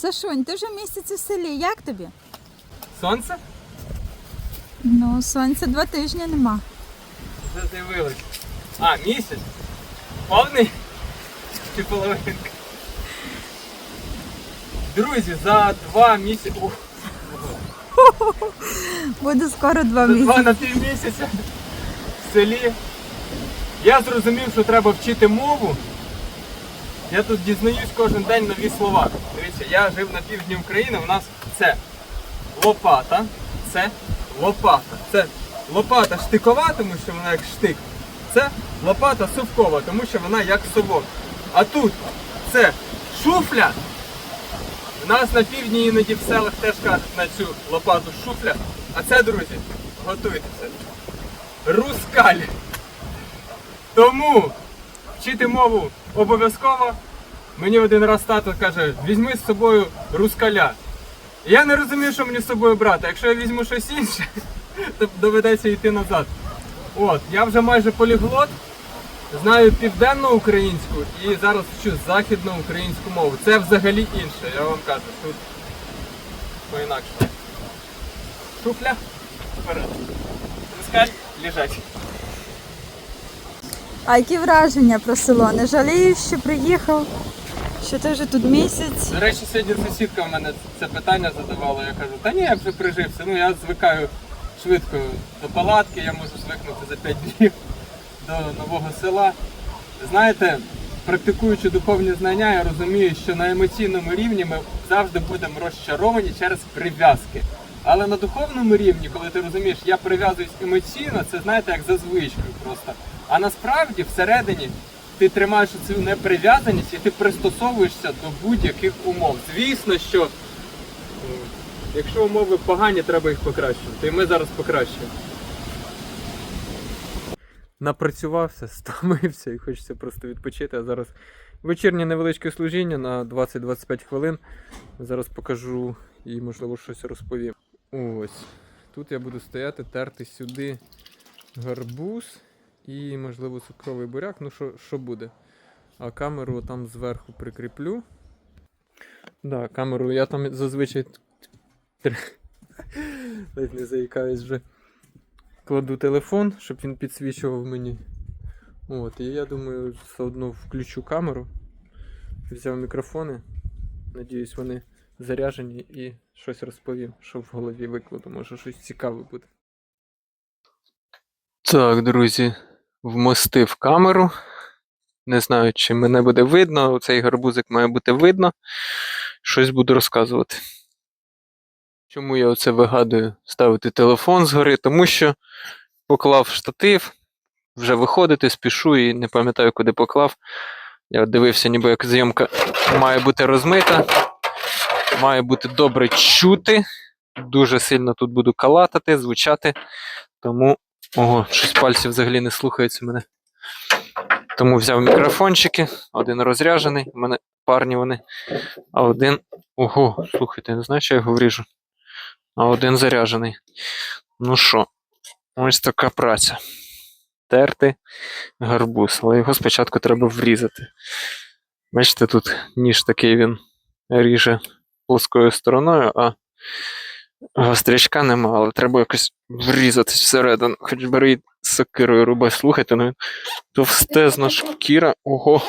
Сашунь, ти вже місяць у селі, як тобі? Сонце? Ну, сонця два тижні нема. Вже. А, місяць? Повний? Чи половинка? Друзі, за два місяці. Ух, Буде скоро два за два місяці. на півмісяця в селі. Я зрозумів, що треба вчити мову. Я тут дізнаюсь кожен день нові слова. Дивіться, я жив на півдні України, у нас це лопата, це лопата. Це лопата штикова, тому що вона як штик. Це лопата совкова, тому що вона як совок. А тут це шуфля. У нас на півдні іноді в селах теж кажуть на цю лопату шуфля. А це, друзі, готуйтеся. Рускаль. Тому вчити мову обов'язково. Мені один раз тато каже, візьми з собою рускаля. Я не розумію, що мені з собою брати. Якщо я візьму щось інше, то доведеться йти назад. От, я вже майже поліглот, знаю південну українську і зараз вчу західну українську мову. Це взагалі інше, я вам кажу. Тут по-інакше. Шуфля, вперед. Рускаль, лежать. А які враження про село? Не жалієш, що приїхав? Що ти вже тут місяць? До речі, сьогодні сусідка в мене це питання задавала. Я кажу, та ні, я вже прижився. Ну я звикаю швидко до палатки, я можу звикнути за 5 днів до нового села. Знаєте, практикуючи духовні знання, я розумію, що на емоційному рівні ми завжди будемо розчаровані через прив'язки. Але на духовному рівні, коли ти розумієш, я прив'язуюсь емоційно, це знаєте, як за звичкою просто. А насправді всередині ти тримаєш цю неприв'язаність і ти пристосовуєшся до будь-яких умов. Звісно, що якщо умови погані, треба їх покращувати. І ми зараз покращуємо. Напрацювався, стомився і хочеться просто відпочити. А зараз вечірнє невеличке служіння на 20-25 хвилин. Зараз покажу і, можливо, щось розповім. Ось. Тут я буду стояти, терти сюди гарбуз і, можливо, цукровий буряк. Ну, що, що буде? А камеру там зверху прикріплю. Да, камеру я там зазвичай. Ледь не заїкаюсь вже. Кладу телефон, щоб він підсвічував мені. От, і я думаю, все одно включу камеру. Взяв мікрофони. Надіюсь, вони заряжені і щось розповім, що в голові викладу. Може щось цікаве буде. Так, друзі, вмостив камеру. Не знаю, чи мене буде видно. Цей гарбузик має бути видно. Щось буду розказувати. Чому я оце вигадую ставити телефон згори? Тому що поклав штатив, вже виходити, спішу і не пам'ятаю, куди поклав. Я дивився, ніби як зйомка має бути розмита, має бути добре чути. Дуже сильно тут буду калатати, звучати. Тому Ого, щось пальці взагалі не слухаються мене. Тому взяв мікрофончики, один розряджений, у мене парні вони, а один. Ого, слухайте, не знаю, що я його вріжу. А один заряджений. Ну що, ось така праця. Терти гарбуз, але його спочатку треба врізати. Бачите, тут ніж такий він ріже плоскою стороною, а Гострячка нема, але треба якось врізатись всередину. Хоч бери сокирою рубай. Слухайте, ну товстезна шкіра. Ого.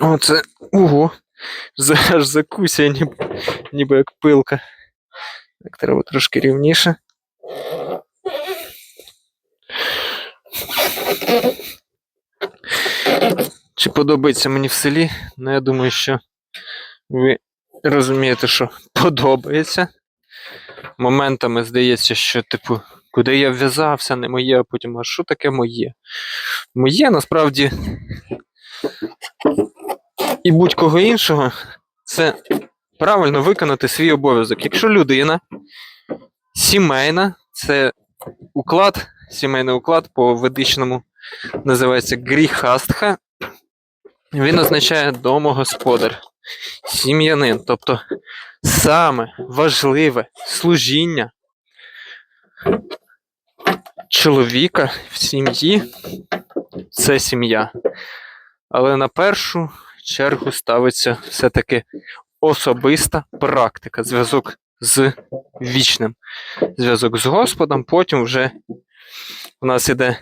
Оце. Ого. Аж закусяє, ніби, ніби як пилка. Так, треба трошки рівніше. Чи подобається мені в селі? Ну, я думаю, що ви розумієте, що подобається. Моментами здається, що, типу, куди я вв'язався, не моє, а потім, а що таке моє? Моє насправді і будь-кого іншого це правильно виконати свій обов'язок. Якщо людина сімейна, це уклад, сімейний уклад по ведичному називається гріхастха. Він означає домогосподар сім'янин. Тобто саме важливе служіння чоловіка в сім'ї це сім'я. Але на першу чергу ставиться все-таки особиста практика, зв'язок з вічним, зв'язок з Господом, потім вже у нас іде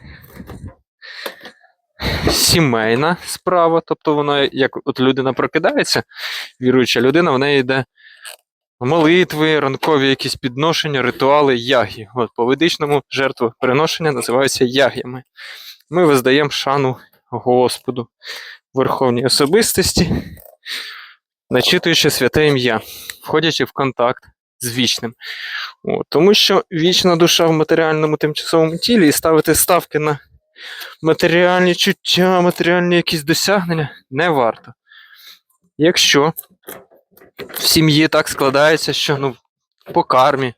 сімейна справа, тобто вона, як от людина прокидається, віруюча людина, в неї йде молитви, ранкові якісь підношення, ритуали, ягі. От по ведичному жертвоприношення називаються яг'ями. Ми виздаємо шану Господу, Верховній особистості, начитуючи святе ім'я, входячи в контакт з вічним. От, тому що вічна душа в матеріальному тимчасовому тілі і ставити ставки на матеріальні чуття, матеріальні якісь досягнення не варто. Якщо в сім'ї так складається, що ну, по кармі,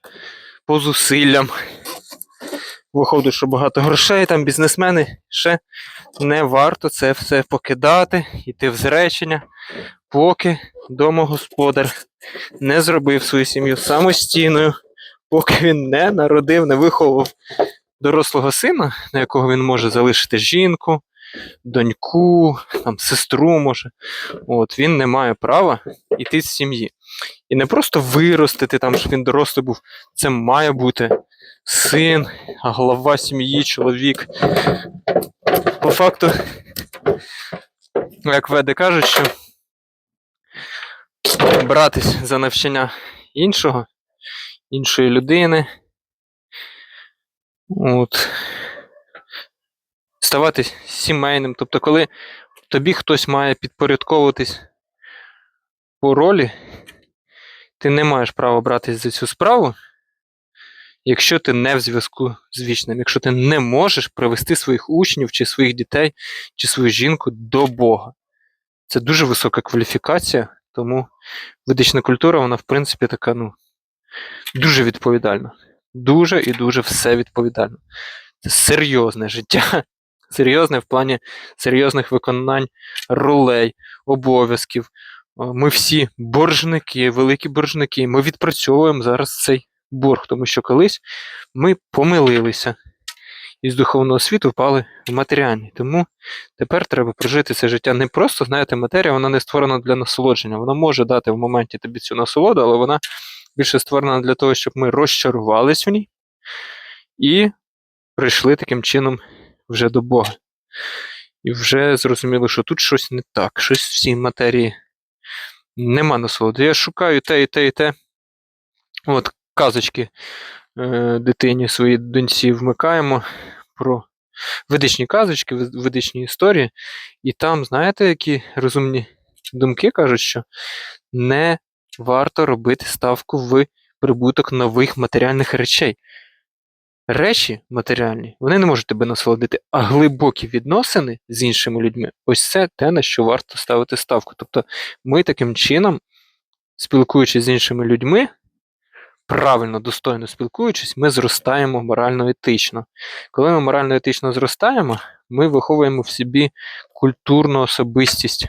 по зусиллям, виходить, що багато грошей, там бізнесмени ще не варто це все покидати, йти в зречення, поки домогосподар не зробив свою сім'ю самостійною, поки він не народив, не виховав дорослого сина, на якого він може залишити жінку, доньку, там, сестру може. От, він не має права йти з сім'ї. І не просто виростити там, щоб він дорослий був. Це має бути син, голова сім'ї, чоловік. По факту, як веди кажуть, що братись за навчання іншого, іншої людини. От. Ставати сімейним. Тобто, коли тобі хтось має підпорядковуватись по ролі, ти не маєш права братись за цю справу, якщо ти не в зв'язку з вічним, якщо ти не можеш привести своїх учнів, чи своїх дітей, чи свою жінку до Бога. Це дуже висока кваліфікація, тому ведична культура, вона, в принципі, така, ну, дуже відповідальна. Дуже і дуже все відповідально. Це серйозне життя, серйозне в плані серйозних виконань ролей, обов'язків. Ми всі боржники, великі боржники. Ми відпрацьовуємо зараз цей борг, тому що колись ми помилилися і з духовного світу впали в матеріальний. Тому тепер треба прожити це життя не просто, знаєте, матерія, вона не створена для насолодження. Вона може дати в моменті тобі цю насолоду, але вона більше створена для того, щоб ми розчарувались в ній і прийшли таким чином вже до Бога. І вже зрозуміло, що тут щось не так, щось в цій матерії нема насолоди. Я шукаю те і те, і те. От казочки е, дитині своїй доньці вмикаємо про ведичні казочки, ведичні історії. І там, знаєте, які розумні думки кажуть, що не варто робити ставку в прибуток нових матеріальних речей. Речі матеріальні, вони не можуть тебе насолодити, а глибокі відносини з іншими людьми ось це те, на що варто ставити ставку. Тобто ми таким чином, спілкуючись з іншими людьми, правильно, достойно спілкуючись, ми зростаємо морально-етично. Коли ми морально-етично зростаємо, ми виховуємо в собі культурну особистість.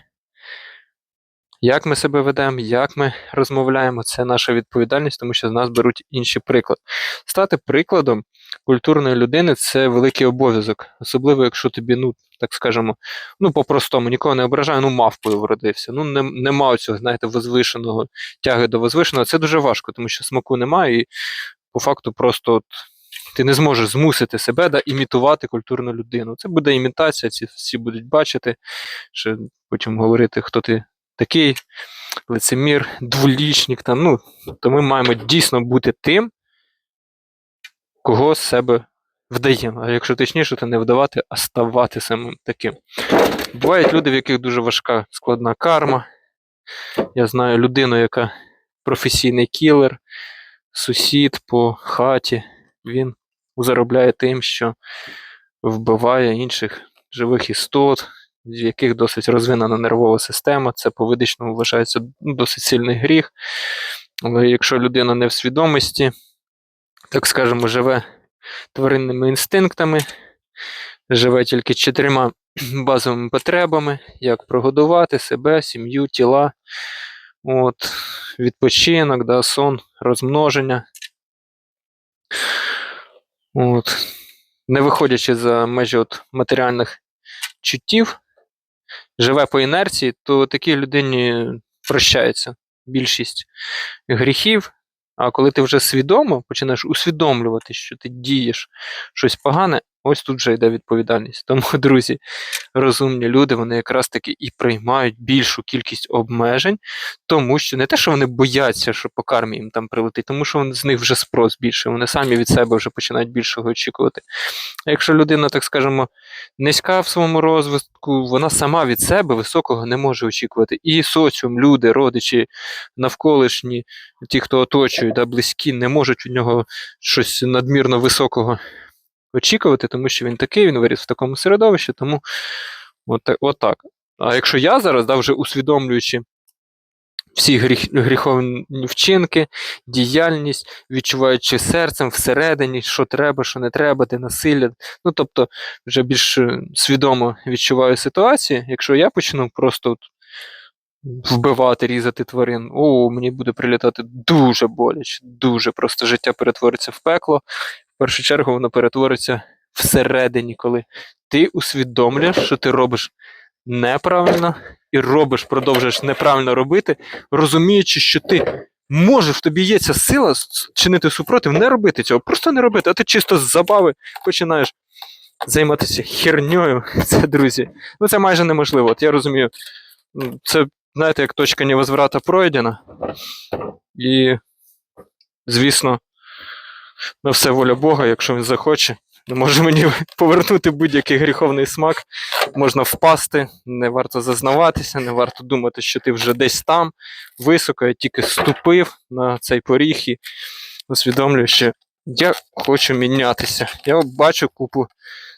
Як ми себе ведемо, як ми розмовляємо, це наша відповідальність, тому що з нас беруть інші приклад. Стати прикладом культурної людини це великий обов'язок, особливо якщо тобі, ну так скажемо, ну по-простому, нікого не ображаю, ну мавпою вродився. Ну не, нема цього, знаєте, возвишеного тяги до возвишеного. Це дуже важко, тому що смаку немає, і по факту просто от, ти не зможеш змусити себе да, імітувати культурну людину. Це буде імітація, ці всі будуть бачити, що потім говорити, хто ти такий лицемір, дволічник. Там, ну, то ми маємо дійсно бути тим, кого з себе вдаємо. А якщо точніше, то не вдавати, а ставати самим таким. Бувають люди, в яких дуже важка складна карма. Я знаю людину, яка професійний кілер, сусід по хаті. Він заробляє тим, що вбиває інших живих істот, в яких досить розвинена нервова система. Це по ведичному вважається ну, досить сильний гріх. Але якщо людина не в свідомості, так скажемо, живе тваринними інстинктами, живе тільки чотирма базовими потребами, як прогодувати себе, сім'ю, тіла, от, відпочинок, да, сон, розмноження. От. Не виходячи за межі от, матеріальних чуттів, живе по інерції, то такій людині прощається більшість гріхів. А коли ти вже свідомо починаєш усвідомлювати, що ти дієш щось погане, ось тут вже йде відповідальність. Тому, друзі, розумні люди, вони якраз таки і приймають більшу кількість обмежень, тому що не те, що вони бояться, що по кармі їм там прилетить, тому що з них вже спрос більше, вони самі від себе вже починають більшого очікувати. А якщо людина, так скажемо, низька в своєму розвитку, вона сама від себе високого не може очікувати. І соціум, люди, родичі, навколишні, ті, хто оточують, да, близькі, не можуть від нього щось надмірно високого очікувати, тому що він такий, він виріс в такому середовищі, тому от, так- от так. А якщо я зараз, да, вже усвідомлюючи всі гріх, гріховні вчинки, діяльність, відчуваючи серцем всередині, що треба, що не треба, де насилля. Ну тобто, вже більш е, свідомо відчуваю ситуацію. Якщо я почну просто от вбивати, різати тварин, о, мені буде прилітати дуже боляче, дуже просто життя перетвориться в пекло. В першу чергу воно перетвориться всередині, коли ти усвідомлюєш, що ти робиш неправильно і робиш, продовжуєш неправильно робити, розуміючи, що ти можеш, тобі є ця сила чинити супротив, не робити цього, просто не робити, а ти чисто з забави починаєш займатися херньою. Це, друзі, ну це майже неможливо. От я розумію, це, знаєте, як точка невозврата пройдена. І, звісно, на все воля Бога, якщо він захоче, не може мені повернути будь-який гріховний смак. Можна впасти, не варто зазнаватися, не варто думати, що ти вже десь там. Високо, я тільки ступив на цей поріг і усвідомлюю, що я хочу мінятися. Я бачу купу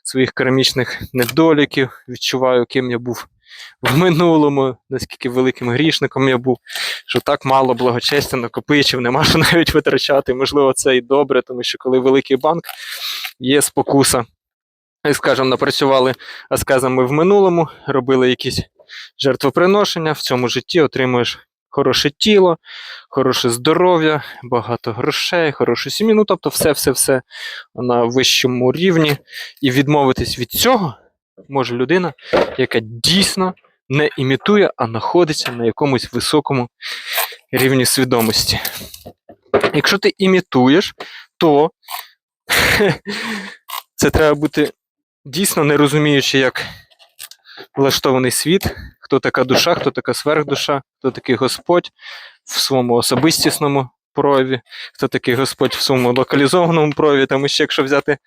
своїх керамічних недоліків, відчуваю, ким я був в минулому, наскільки великим грішником я був, що так мало благочестя накопичив, нема що навіть витрачати. Можливо, це і добре, тому що коли великий банк є спокуса. І, скажімо, напрацювали аскезами в минулому, робили якісь жертвоприношення, в цьому житті отримуєш хороше тіло, хороше здоров'я, багато грошей, хорошу сім'ю. Ну, тобто, все-все-все на вищому рівні. І відмовитись від цього може людина, яка дійсно не імітує, а знаходиться на якомусь високому рівні свідомості. Якщо ти імітуєш, то це треба бути дійсно не розуміючи, як влаштований світ, хто така душа, хто така сверхдуша, хто такий Господь в своєму особистісному прояві, хто такий Господь в своєму локалізованому прояві, тому що якщо взяти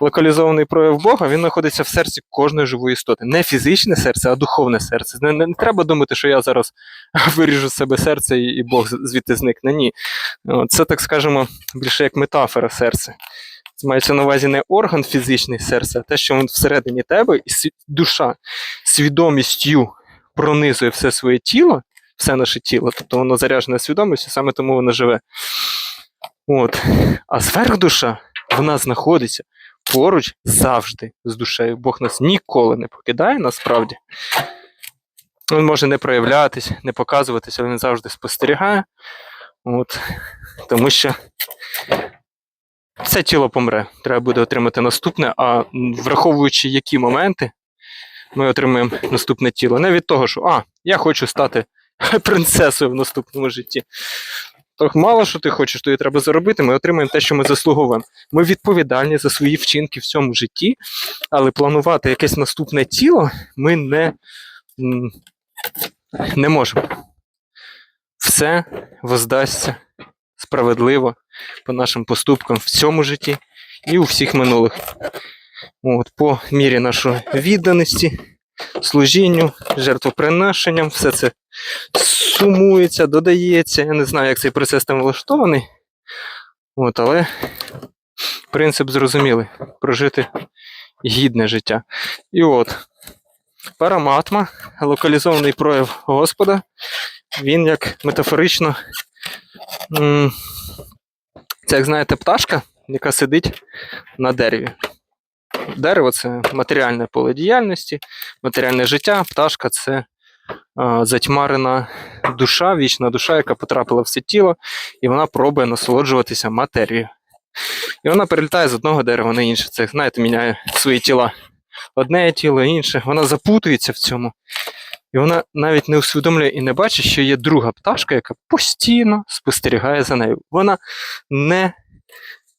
локалізований прояв Бога, він знаходиться в серці кожної живої істоти. Не фізичне серце, а духовне серце. Не, не, не треба думати, що я зараз виріжу з себе серце і, і Бог звідти зникне. Ні. Це, так скажемо, більше як метафора серця. Це мається на увазі не орган фізичний серця, а те, що він всередині тебе, і душа свідомістю пронизує все своє тіло, все наше тіло, тобто воно заряджене свідомістю, саме тому воно живе. От. А сверхдуша, вона знаходиться поруч завжди з душею. Бог нас ніколи не покидає, насправді. Він може не проявлятись, не показуватися, він завжди спостерігає. От. Тому що це тіло помре. Треба буде отримати наступне, а враховуючи які моменти, ми отримаємо наступне тіло. Не від того, що а, я хочу стати принцесою в наступному житті. То мало що ти хочеш, то і треба заробити, ми отримаємо те, що ми заслуговуємо. Ми відповідальні за свої вчинки в цьому житті, але планувати якесь наступне тіло ми не, не можемо. Все воздасться справедливо по нашим поступкам в цьому житті і у всіх минулих. От, по мірі нашої відданості, служінню, жертвоприношенням, все це сумується, додається. Я не знаю, як цей процес там влаштований. От, але принцип зрозумілий прожити гідне життя. І от, параматма, локалізований прояв Господа, він як метафорично. Це, як знаєте, пташка, яка сидить на дереві. Дерево це матеріальне поле діяльності, матеріальне життя, пташка це затьмарена душа, вічна душа, яка потрапила в це тіло, і вона пробує насолоджуватися матерією. І вона перелітає з одного дерева на інше. Це, знаєте, міняє свої тіла. Одне тіло, інше. Вона запутується в цьому. І вона навіть не усвідомлює і не бачить, що є друга пташка, яка постійно спостерігає за нею. Вона не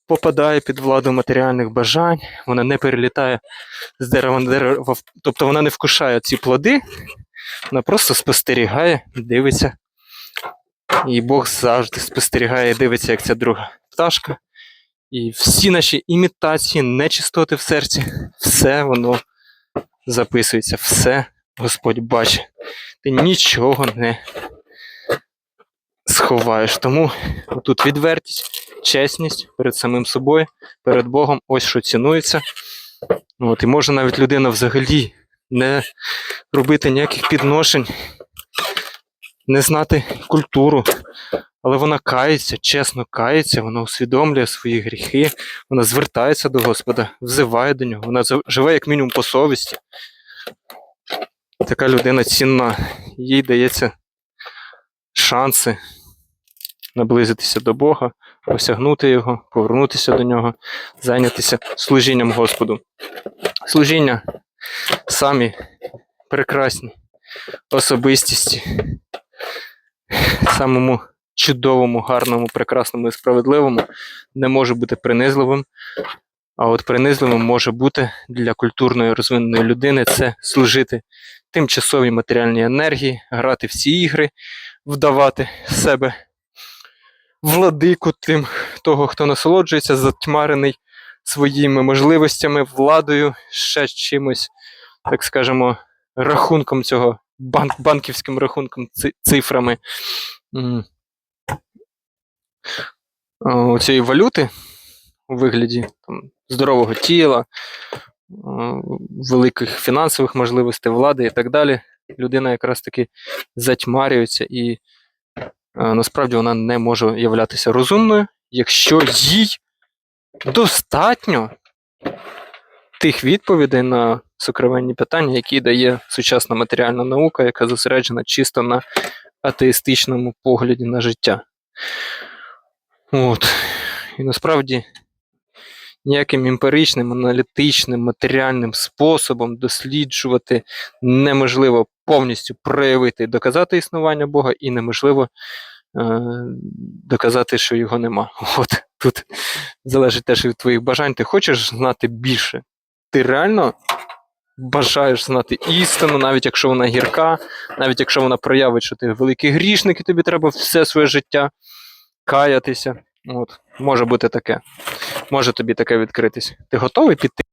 попадає під владу матеріальних бажань, вона не перелітає з дерева на дерево, тобто вона не вкушає ці плоди, вона просто спостерігає, дивиться. І Бог завжди спостерігає, і дивиться, як ця друга пташка. І всі наші імітації, нечистоти в серці, все воно записується, все Господь бачить. Ти нічого не сховаєш. Тому тут відвертість, чесність перед самим собою, перед Богом, ось що цінується. От, і може навіть людина взагалі не робити ніяких підношень, не знати культуру, але вона кається, чесно кається, вона усвідомлює свої гріхи, вона звертається до Господа, взиває до нього, вона живе як мінімум по совісті. Така людина цінна, їй дається шанси наблизитися до Бога, осягнути Його, повернутися до нього, зайнятися служінням Господу. Служіння самі прекрасні особистісті, самому чудовому, гарному, прекрасному і справедливому не може бути принизливим. А от принизливим може бути для культурної розвиненої людини це служити тимчасовій матеріальній енергії, грати в ці ігри, вдавати себе владику тим, того, хто насолоджується, затьмарений своїми можливостями, владою, ще чимось, так скажемо, рахунком цього, банк, банківським рахунком, цифрами цієї валюти у вигляді там, здорового тіла, великих фінансових можливостей влади і так далі. Людина якраз таки затьмарюється і насправді вона не може являтися розумною, якщо їй достатньо тих відповідей на сокровенні питання, які дає сучасна матеріальна наука, яка зосереджена чисто на атеїстичному погляді на життя. От. І насправді ніяким емпіричним, аналітичним, матеріальним способом досліджувати неможливо повністю проявити і доказати існування Бога, і неможливо е, доказати, що його нема. От тут залежить теж від твоїх бажань. Ти хочеш знати більше. Ти реально бажаєш знати істину, навіть якщо вона гірка, навіть якщо вона проявить, що ти великий грішник, і тобі треба все своє життя каятися. От, може бути таке. Може тобі таке відкритись. Ти готовий піти